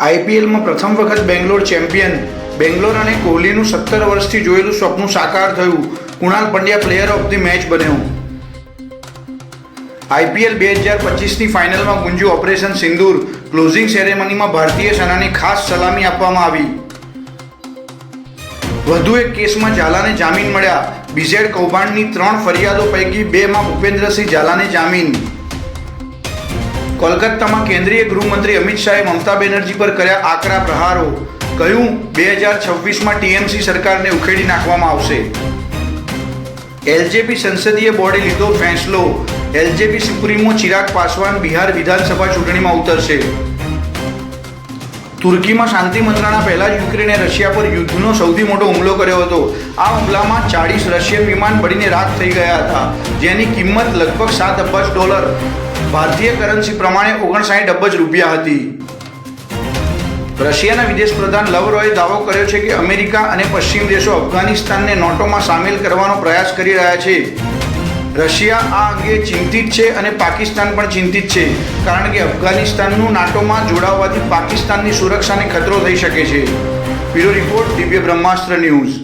આઈપીએલમાં પ્રથમ વખત બેંગ્લોર ચેમ્પિયન. બેંગ્લોર અને કોહલીનું સત્તર વર્ષથી જોયેલું સ્વપ્ન સાકાર થયું. Kunal Pandya player of the match બન્યો. આઈપીએલ બે હજાર પચીસની ફાઇનલમાં ગુંજ્યું ઓપરેશન સિંદૂર. ક્લોઝિંગ સેરેમનીમાં ભારતીય સેનાની ખાસ સલામી આપવામાં આવી. વધુ એક કેસમાં ઝાલાને જામીન મળ્યા. બીઝેડ કૌભાંડની ત્રણ ફરિયાદો પૈકી બેમાં ભૂપેન્દ્રસિંહ ઝાલાને જામીન. કોલકાતામાં કેન્દ્રીય ગૃહમંત્રી અમિત શાહે મમતા બેનર્જી પર કર્યા આકરા પ્રહારો. કહ્યું, બે હજાર છવ્વીસમાં ટીએમસી સરકારને ઉખેડી નાખવામાં આવશે. એલજેપી સંસદીય બોર્ડે લીધો ફેંસલો. એલજેપી સુપ્રીમો ચિરાગ પાસવાન બિહાર વિધાનસભા ચૂંટણીમાં ઉતરશે. તુર્કીમાં શાંતિ મંત્રણા પહેલા યુક્રેને રશિયા પર યુદ્ધનો સૌથી મોટો હુમલો કર્યો હતો. આ હુમલામાં ચાળીસ રશિયન વિમાન બળીને રાખ થઈ ગયા હતા, જેની કિંમત લગભગ સાત અબજ ડોલર. ભારતીય કરન્સી પ્રમાણે ઓગણસાઠ અબજ રૂપિયા હતી. રશિયાના વિદેશ પ્રધાન લવ રોયે દાવો કર્યો છે કે અમેરિકા અને પશ્ચિમ દેશો અફઘાનિસ્તાનને નોટોમાં સામેલ કરવાનો પ્રયાસ કરી રહ્યા છે. રશિયા આ અંગે ચિંતિત છે અને પાકિસ્તાન પણ ચિંતિત છે, કારણ કે અફઘાનિસ્તાનનું નાટોમાં જોડાવવાથી પાકિસ્તાનની સુરક્ષાને ખતરો થઈ શકે છે. બ્યુરો રિપોર્ટ દિવ્ય બ્રહ્માસ્ત્ર ન્યૂઝ.